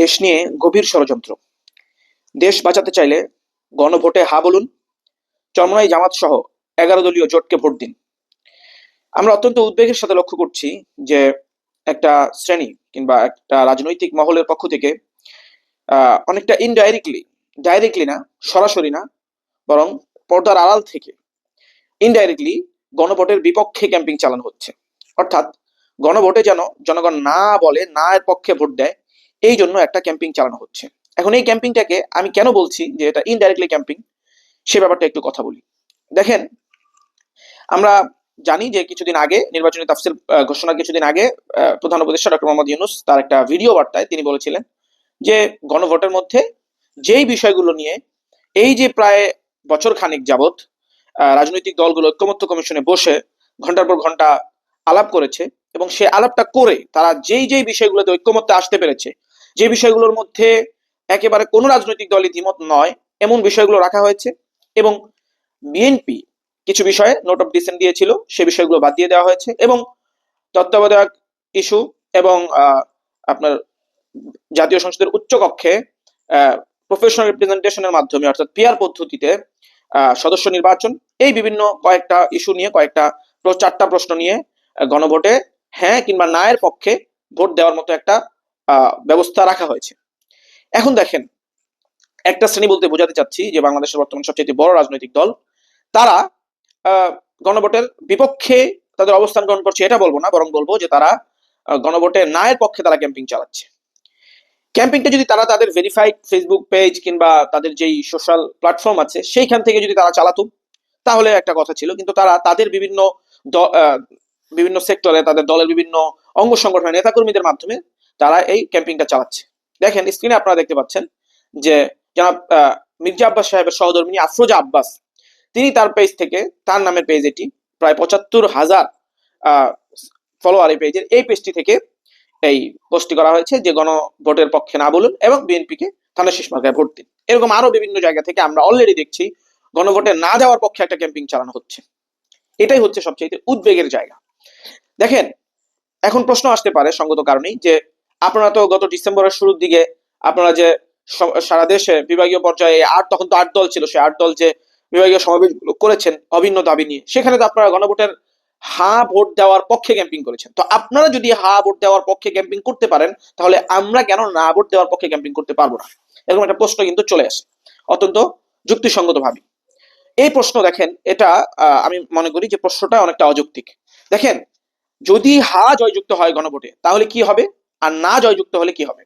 দেশ নিয়ে গভীর ষড়যন্ত্র। দেশ বাঁচাতে চাইলে গণভোটে হা বলুন, চরমনাই জামাত সহ এগারো দলীয় জোটকে ভোট দিন। আমরা অত্যন্ত উদ্বেগের সাথে লক্ষ্য করছি যে একটা শ্রেণি কিংবা একটা রাজনৈতিক মহলের পক্ষ থেকে অনেকটা ইনডাইরেক্টলি ডাইরেক্টলি না, সরাসরি না, বরং পর্দার আড়াল থেকে ইনডাইরেক্টলি গণভোটের বিপক্ষে ক্যাম্পিং চালানো হচ্ছে। অর্থাৎ গণভোটে যেন জনগণ না বলে না এর পক্ষে ভোট দেয় এই জন্য একটা ক্যাম্পিং চালানো হচ্ছে। এখন এই ক্যাম্পিংটাকে আমি কেন বলছি যে এটা ইনডাইরেক্টলি ক্যাম্পিং সে ব্যাপারটা একটু কথা বলি। দেখেন, আমরা জানি যে কিছুদিন আগে নির্বাচনী তাফসিল ঘোষণার কিছুদিন আগে প্রধান উপদেষ্টা ডক্টর মোহাম্মদ ইউনুস তার একটা ভিডিও বার্তায় তিনি বলেছিলেন যে গণভোটের মধ্যে যেই বিষয়গুলো নিয়ে এই যে প্রায় বছর খানিক যাবৎ রাজনৈতিক দলগুলো ঐক্যমত্য কমিশনে বসে ঘণ্টার পর ঘণ্টা আলাপ করেছে এবং সে আলাপটা করে তারা যেই যেই বিষয়গুলোতে ঐক্যমত্যে আসতে পেরেছে যে বিষয়গুলোর মধ্যে একেবারে কোনো রাজনৈতিক দলই দ্বিমত নয়, এমন বিষয়গুলো রাখা হয়েছে এবং বিএনপি কিছু বিষয়ে নোট অফ ডিসেন্ট দিয়েছিল, সে বিষয়গুলো বাদ দিয়ে দেওয়া হয়েছে এবং তত্ত্বাবধায়ক ইস্যু এবং আপনার জাতীয় সংসদের উচ্চকক্ষে প্রফেশনাল রিপ্রেজেন্টেশনের মাধ্যমে, অর্থাৎ পিয়ার পদ্ধতিতে সদস্য নির্বাচন, এই বিভিন্ন কয়েকটা ইস্যু নিয়ে, কয়েকটা চারটা প্রশ্ন নিয়ে গণভোটে হ্যাঁ কিংবা না এর পক্ষে ভোট দেওয়ার মতো একটা ব্যবস্থা রাখা হয়েছে। এখন দেখেন, একটা শ্রেণি বলতে বোঝাতে চাচ্ছি যে বাংলাদেশের বর্তমান সবচেয়ে বড় রাজনৈতিক দল, তারা গণভোটের বিপক্ষে তাদের অবস্থান গ্রহণ করছে, এটা বলব না, বরং বলব যে তারা গণভোটে না এর পক্ষে তারা ক্যাম্পিং চালাচ্ছে। ক্যাম্পিংটা যদি তারা তাদের ভেরিফাইড ফেসবুক পেজ কিংবা তাদের যেই সোশ্যাল প্ল্যাটফর্ম আছে, সেইখান থেকে যদি তারা চালাতো, তাহলে একটা কথা ছিল। কিন্তু তারা তাদের বিভিন্ন বিভিন্ন সেক্টরে তাদের দলের বিভিন্ন অঙ্গ সংগঠনের নেতাকর্মীদের মাধ্যমে তারা এই ক্যাম্পিংটা চালাচ্ছে। দেখেন স্ক্রিনে আপনারা দেখতে পাচ্ছেন যে জনাব মির্জা আব্বাস সাহেবের সহধর্মিনী আফরোজা আব্বাস, তিনি তার পেজ থেকে, তার নামের পেজ এটি, প্রায় পঁচাত্তর হাজার ফলোয়ার এই পেজের এই পেজটি থেকে এই পোস্টটি করা হয়েছে যে গণভোটের পক্ষে না বলুন এবং বিএনপিকে থানা শেষ মার্কায় ভোট দিন। এরকম আরও বিভিন্ন জায়গা থেকে আমরা অলরেডি দেখছি গণভোটে না যাওয়ার পক্ষে একটা ক্যাম্পিং চালানো হচ্ছে। এটাই হচ্ছে সবচেয়ে উদ্বেগের জায়গা। দেখেন, এখন প্রশ্ন আসতে পারে সঙ্গত কারণেই যে আপনারা তো গত ডিসেম্বরের শুরুর দিকে আপনারা যে সারা দেশে বিভাগীয় পর্যায়ে আট তখন তো আট দল ছিল সে আট দল যে বিভাগীয় সমাবেশ করেছেন অভিন্ন দাবি নিয়ে, সেখানে তো আপনারা গণভোটের হা ভোট দেওয়ার পক্ষে ক্যাম্পিং করেছেন। তো আপনারা যদি হা ভোট দেওয়ার পক্ষে ক্যাম্পিং করতে পারেন, তাহলে আমরা কেন না ভোট দেওয়ার পক্ষে ক্যাম্পিং করতে পারব না? এরকম একটা প্রশ্ন কিন্তু চলে আসে। অত্যন্ত যুক্তিসঙ্গত ভাবে এই প্রশ্ন দেখেন, এটা আমি মনে করি যে প্রশ্নটা অনেকটা অযৌক্তিক। দেখেন, যদি হা জয়যুক্ত হয় গণভোটে, তাহলে কি হবে? আর না জয়যুক্ত হলে কি হবে?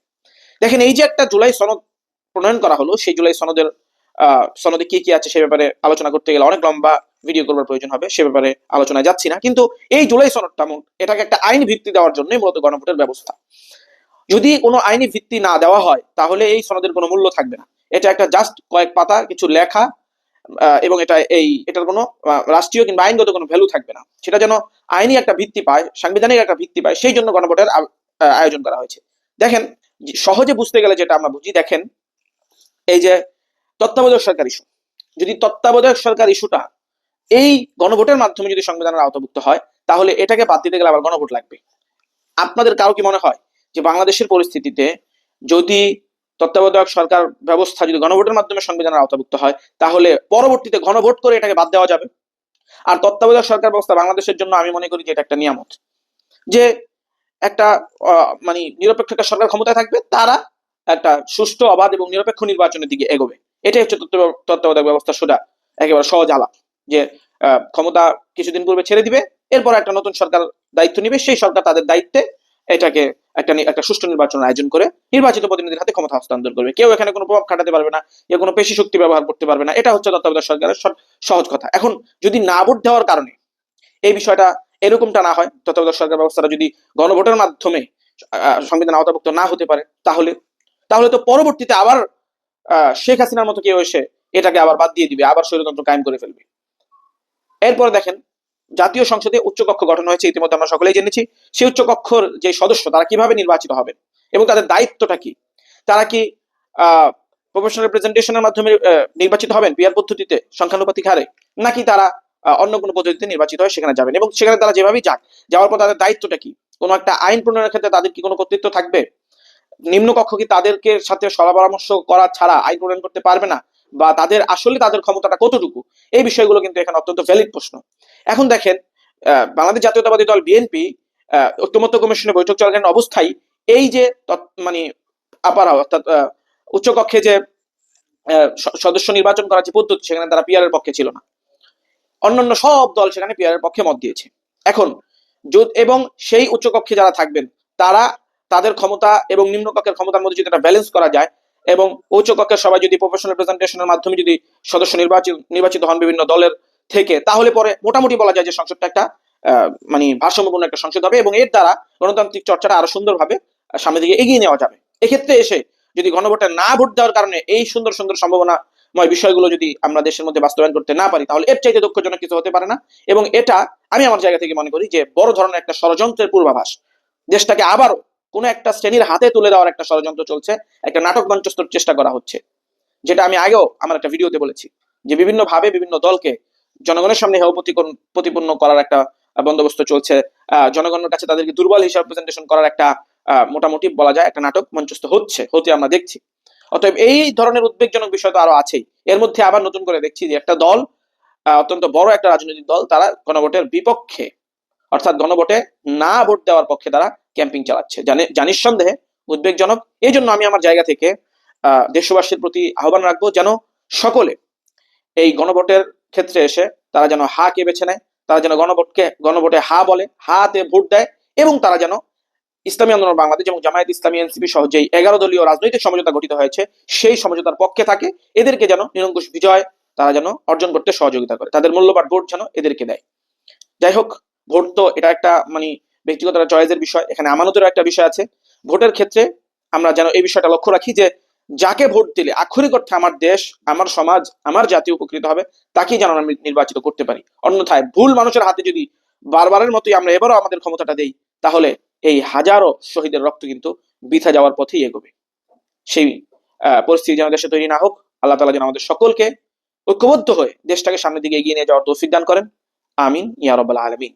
দেখেন, এই যে একটা জুলাই সনদ প্রণয়ন করা হলো, সেই জুলাই সনদের সনদে কি কি আছে সে ব্যাপারে আলোচনা করতে গেলে অনেক লম্বা ভিডিও করবার প্রয়োজন হবে, সে ব্যাপারে আলোচনায় যাচ্ছি না। কিন্তু এই জুলাই সনদটা এটাকে একটা আইন ভিত্তি দেওয়ার জন্যই মূলত গণভোটের ব্যবস্থা। যদি কোনো আইনি ভিত্তি না দেওয়া হয়, তাহলে এই সনদের কোনো মূল্য থাকবে না। এটা একটা জাস্ট কয়েক পাতা, কিছু লেখা এবং এটা এই, এটার কোনো রাষ্ট্রীয় কিংবা আইনগত কোনো ভ্যালু থাকবে না। সেটা যেন আইনি একটা ভিত্তি পায়, সাংবিধানিক একটা ভিত্তি পায়, সেই জন্য গণভোটের আয়োজন করা হয়েছে। দেখেন, সহজে বুঝতে গেলে যেটা আমরা বুঝি, দেখেন, এই যে তত্ত্বাবধায়ক সরকার ইস্যু যদি তত্ত্বাবধায়ক সরকার ইস্যুটা এই গণভোটের মাধ্যমে যদি সংবিধানের আওতাভুক্ত হয়, তাহলে এটাকে বাদ দিতে গেলে আবার গণভোট লাগবে। আপনাদের কারও কি মনে হয় যে বাংলাদেশের পরিস্থিতিতে যদি তত্ত্বাবধায়ক সরকার ব্যবস্থা যদি গণভোটের মাধ্যমে সংবিধানের আওতাভুক্ত হয়, তাহলে পরবর্তীতে গণভোট করে এটাকে বাদ দেওয়া যাবে? আর তত্ত্বাবধায়ক সরকার ব্যবস্থা বাংলাদেশের জন্য আমি মনে করি যে এটা একটা নিয়ামত। যে একটা মানে নিরপেক্ষ একটা সরকার ক্ষমতায় থাকবে, তারা একটা সুষ্ঠু, অবাধ এবং নিরপেক্ষ নির্বাচনের দিকে এগোবে। এটাই হচ্ছে তত্ত্ব- তত্ত্বাবধায়ক ব্যবস্থা সোজা, একেবারে সহজ আলাপ, যে ক্ষমতা কিছুদিন পূর্বে ছেড়ে দিবে, এরপর একটা নতুন সরকার দায়িত্ব নিবে, সেই সরকার তাদের দায়িত্বে এটাকে একটা একটা সুষ্ঠু নির্বাচনের আয়োজন করে নির্বাচিত প্রতিনিধির হাতে ক্ষমতা হস্তান্তর করবে। কেউ এখানে কোনো প্রভাব খাটাতে পারবে না, কেউ কোনো পেশি শক্তি ব্যবহার করতে পারবে না, এটা হচ্ছে তত্ত্বাবধায়ক সরকারের সহ- সহজ কথা। এখন যদি না ভোট দেওয়ার কারণে এই বিষয়টা এরকমটা না হয়, তত্ত্বাবধায়ক সরকার ব্যবস্থাটা যদি গণভোটের মাধ্যমে সংবিধান আওতাভুক্ত না হতে পারে, তাহলে তাহলে তো পরবর্তীতে আবার শেখ হাসিনার মতো কেউ এসে এটাকে আবার বাদ দিয়ে দিবে, আবার স্বৈরতন্ত্র কায়েম করে ফেলবে। এরপরে দেখেন, জাতীয় সংসদে উচ্চকক্ষ গঠন হয়েছে, ইতিমধ্যে আমরা সকলেই জেনেছি, সেই উচ্চকক্ষর যে সদস্য, তারা কীভাবে নির্বাচিত হবেন এবং তাদের দায়িত্বটা কি? তারা কি প্রফেশনাল রিপ্রেজেন্টেশনের মাধ্যমে নির্বাচিত হবেন পিয়ার পদ্ধতিতে, সংখ্যানুপাতিক হারে? নাকি তারা অন্য কোনো পদ্ধতিতে নির্বাচিত হয়ে, সেখানে যাবেন। এবং সেখানে তারা যেভাবেই যাক, যাওয়ার পর তাদের দায়িত্বটা কি? কোনো একটা আইন প্রণয়নের ক্ষেত্রে তাদের কি কোনো কর্তৃত্ব থাকবে? নিম্নকক্ষ কি তাদেরকে সাথে পরামর্শ করা ছাড়া আইন প্রণয়ন করতে পারবে না? বা তাদের আসলে তাদের ক্ষমতাটা কতটুকু? এই বিষয়গুলো কিন্তু এখানে অত্যন্ত ভ্যালিড প্রশ্ন। এখন দেখেন বাংলাদেশ জাতীয়তাবাদী দল বিএনপি ঐক্যমত্য কমিশনের বৈঠক চলাকালীন অবস্থায় এই যে মানে আপারা অর্থাৎ উচ্চকক্ষে যে সদস্য নির্বাচন করার যে পদ্ধতি, সেখানে তারা পিয়ারের পক্ষে ছিল না। অন্যান্য সব দল সেখানে পিয়ারের পক্ষে মত দিয়েছে। এখন এবং সেই উচ্চকক্ষে যারা থাকবেন, তারা তাদের ক্ষমতা এবং নিম্নকক্ষের ক্ষমতার মধ্যে যদি একটা ব্যালেন্স করা যায় এবং উচ্চকক্ষের সবাই যদি প্রফেশনাল প্রেজেন্টেশনের মাধ্যমে যদি সদস্য নির্বাচিত নির্বাচিত হন বিভিন্ন দলের থেকে, তাহলে পরে মোটামুটি বলা যায় যে সংসদটা একটা মানে ভারসাম্যপূর্ণ একটা সংসদ হবে এবং এর দ্বারা গণতান্ত্রিক চর্চাটা আরও সুন্দরভাবে সামনের দিকে এগিয়ে নেওয়া যাবে। এক্ষেত্রে এসে যদি গণভোটে না ভোট দেওয়ার কারণে এই সুন্দর সুন্দর সম্ভাবনাময় বিষয়গুলো যদি আমরা দেশের মধ্যে বাস্তবায়ন করতে না পারি, তাহলে এর চাইতে দুঃখজনক কিছু হতে পারে না। এবং এটা আমি আমার জায়গা থেকে মনে করি যে, বড় ধরনের একটা ষড়যন্ত্রের পূর্বাভাস। দেশটাকে আবারও কোনো একটা শ্রেণির হাতে তুলে দেওয়ার একটা ষড়যন্ত্র চলছে, একটা নাটক মঞ্চস্থর চেষ্টা করা হচ্ছে। যেটা আমি আগেও আমার একটা ভিডিওতে বলেছি, যে বিভিন্ন ভাবে বিভিন্ন দলকে জনগণের সামনে হেয় প্রতিপন্ন করার একটা বন্দোবস্ত চলছে। জনগণের কাছে তাদেরকে দুর্বল হিসাবে প্রেজেন্টেশন করার একটা মোটামুটি বলা যায় একটা নাটক মঞ্চস্থ হচ্ছে, হতে আমরা দেখছি। অতএব এই ধরনের উদ্বেগজনক বিষয় তো আরও আছেই। এর মধ্যে আবার নতুন করে দেখছি যে একটা দল অত্যন্ত বড় একটা রাজনৈতিক দল, তারা গণভোটের বিপক্ষে, অর্থাৎ গণভোটে না ভোট দেওয়ার পক্ষে তারা ক্যাম্পিং চালাচ্ছে। জানি জানিস সন্দেহে উদ্বেগজনক। এই জন্য আমি আমার জায়গা থেকে দেশবাসীর প্রতি আহ্বান রাখব যেন সকলে এই গণভোটের ক্ষেত্রে এসে তারা যেন হা কে বেছে নেয়, তারা যেন গণভোটকে গণভোটে হা বলে, হাতে ভোট দেয় এবং তারা যেন ইসলামী আন্দোলন বাংলাদেশ এবং জামায়াত ইসলামী, এনসিপি সহ যেই এগারো দলীয় রাজনৈতিক সমঝোতা গঠিত হয়েছে, সেই সমঝোতার পক্ষে থাকে, এদেরকে যেন নিরঙ্কুশ বিজয় তারা যেন অর্জন করতে সহযোগিতা করে। তাদের মূল্যবান ভোট যেন এদেরকে দেয়। যাই হোক, ভোট তো এটা একটা মানে ব্যক্তিগত চয়েসের বিষয়, এখানে আমানতেরও একটা বিষয় আছে। ভোটের ক্ষেত্রে আমরা যেন এই বিষয়টা লক্ষ্য রাখি যে, যাকে ভোট দিলে আক্ষরিক অর্থে আমার দেশ, আমার সমাজ, আমার জাতি উপকৃত হবে, তাকেই যেন আমরা নির্বাচিত করতে পারি। অন্যথায় ভুল মানুষের হাতে যদি বারবারের মতোই আমরা এবারও আমাদের ক্ষমতাটা দেই, তাহলে এই হাজারো শহীদের রক্ত কিন্তু বৃথা যাওয়ার পথেই এগোবে। সেই পরিস্থিতি যেন দেশে তৈরি না হোক, আল্লাহ তালা যেন আমাদের সকলকে ঐক্যবদ্ধ হয়ে দেশটাকে সামনের দিকে এগিয়ে নিয়ে যাওয়ার তৌফিক দান করেন। আমিন ইয়ারবাল আলমিন।